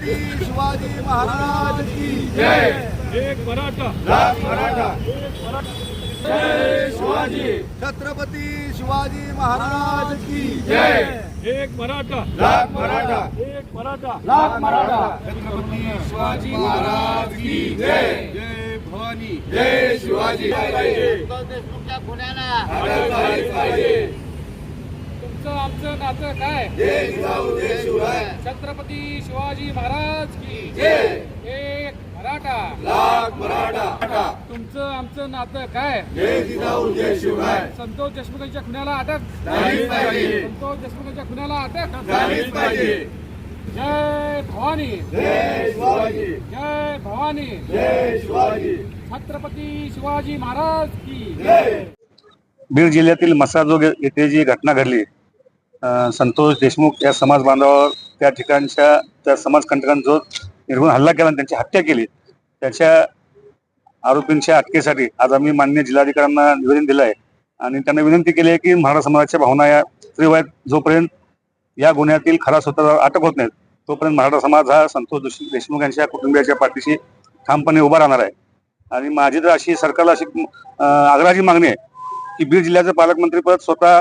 शिवाजी महाराज की एक मराठा. लाख मराठा. जय शिवाजी छत्रपती शिवाजी महाराज की एक मराठा. लाख मराठा. एक मराठा. लाख मराठा. छत्रपती शिवाजी महाराज की जय. जय भवानी. जय शिवाजी. देशमुखच्या पुण्याला. पाहिजे. आमचं नातं काय? जय जिजाऊ जय शिवराय. छत्रपती शिवाजी महाराज की जय. एक मराठा. लाख मराठा. तुमचं आमचं नातं काय? जय जिजाऊ जय शिवराय. संतोष देशमुखांच्या खुन्याला अटक. संतोष देशमुखांच्या खुन्याला अटक. जय भवानी. जय शिवाजी. जय भवानी. जय शिवाजी. छत्रपती शिवाजी महाराज की जय. बीड जिल्ह्यातील मसाजोग येथे जी घटना घडली संतोष देशमुख या समाज बांधवावर त्या ठिकाणच्या त्या समाजकंटकांनी जो निर्गुण हल्ला केला आणि त्यांची हत्या केली त्याच्या आरोपींच्या अटकेसाठी आज आम्ही मान्य जिल्हाधिकाऱ्यांना निवेदन दिलं आहे आणि त्यांना विनंती केली आहे की मराठा समाजाच्या भावना या तीव्र जोपर्यंत या गुन्ह्यातील खरा स्वतः अटक होत नाहीत तोपर्यंत मराठा समाज हा संतोष देशमुख यांच्या कुटुंबियाच्या पाठीशी ठामपणे उभा राहणार आहे. आणि माझी तर अशी सरकारला अशी आग्रहाची मागणी आहे की बीड जिल्ह्याचं पालकमंत्री पद स्वतः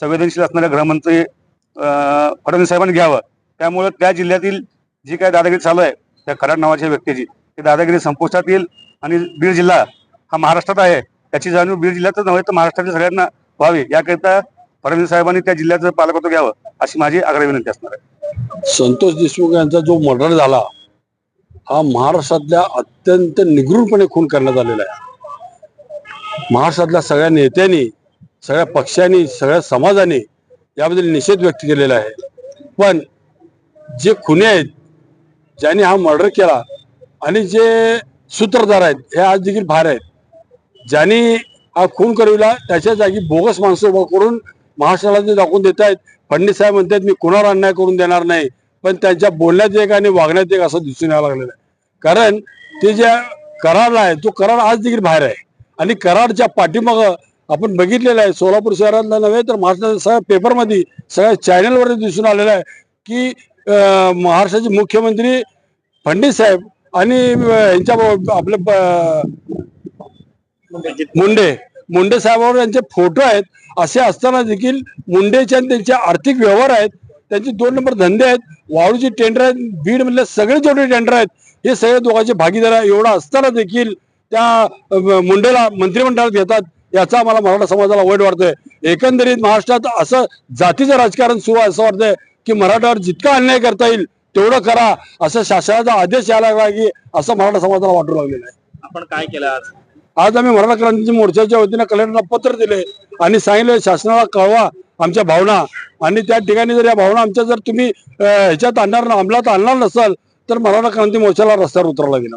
संवेदनशील असणाऱ्या गृहमंत्री अं, फडणवीस साहेबांनी घ्यावं. त्यामुळे त्या जिल्ह्यातील जी काय दादागिरी चालू आहे त्या कराड नावाच्या व्यक्तीची. ती दादागिरी संपुष्टात येईल आणि बीड जिल्हा हा महाराष्ट्रात आहे. त्याची जाणीव बीड जिल्ह्यातच नव्हे तर महाराष्ट्रातील सगळ्यांना व्हावी. याकरिता फडणवीस साहेबांनी त्या जिल्ह्याचं पालकत्व घ्यावं अशी माझी आग्रह विनंती असणार आहे. संतोष देशमुख यांचा जो मर्डर झाला हा महाराष्ट्रातल्या अत्यंत निगृढपणे खून करण्यात आलेला आहे. महाराष्ट्रातल्या सगळ्या नेत्यांनी सगळ्या पक्षांनी सगळ्या समाजाने याबद्दल निषेध व्यक्त केलेला आहे. पण जे खुने आहेत ज्यांनी हा मर्डर केला आणि जे सूत्रधार आहेत हे आज देखील बाहेर आहेत ज्यांनी हा खून करविला त्याच्या जागी बोगस माणसं उभं करून महाराष्ट्राला ते दाखवून देत आहेत. फडणवीस साहेब म्हणतात मी कुणावर अन्याय करून देणार नाही. पण त्यांच्या बोलण्यात एक आणि वागण्यात एक असं दिसून यायला लागलेलं आहे. कारण ते ज्या करारला आहे तो करार आज देखील बाहेर आहे. आणि करारच्या पाठीमागं आपण बघितलेलं आहे सोलापूर शहरातला नव्हे तर महाराष्ट्राच्या सगळ्या पेपरमध्ये सगळ्या चॅनलवर दिसून आलेलं आहे की महाराष्ट्राचे मुख्यमंत्री फडणवीस साहेब आणि यांच्या आपले मुंडे मुंडे साहेबांवर यांचे फोटो आहेत. असे असताना देखील मुंडेचे आणि त्यांचे आर्थिक व्यवहार आहेत. त्यांचे दोन नंबर धंदे आहेत. वाळूचे टेंडर आहेत. बीड मधले सगळे जेवढे टेंडर आहेत हे सगळे दोघांचे भागीदार आहे एवढा असताना देखील त्या मुंडेला मंत्रिमंडळात घेतात. याचा आम्हाला मराठा समाजाला वाईट वाटतंय. एकंदरीत महाराष्ट्रात असं जातीचं राजकारण सुरू आहे असं वाटतंय की मराठ्यावर जितका अन्याय करता येईल तेवढं करा. असं शासनाचा आदेश यायला लागला की असं मराठा समाजाला वाटू लागलेलं आहे. आपण काय केलं आज? आज आम्ही मराठा क्रांती मोर्चाच्या वतीनं कलेक्टरला पत्र दिले आणि सांगितले शासनाला कळवा आमच्या भावना. आणि त्या ठिकाणी जर या भावना आमच्या जर तुम्ही अं, ह्याच्यात आणणार अंमलात आणणार नसाल तर मराठा क्रांती मोर्चाला रस्त्यावर उतरावं लागेल.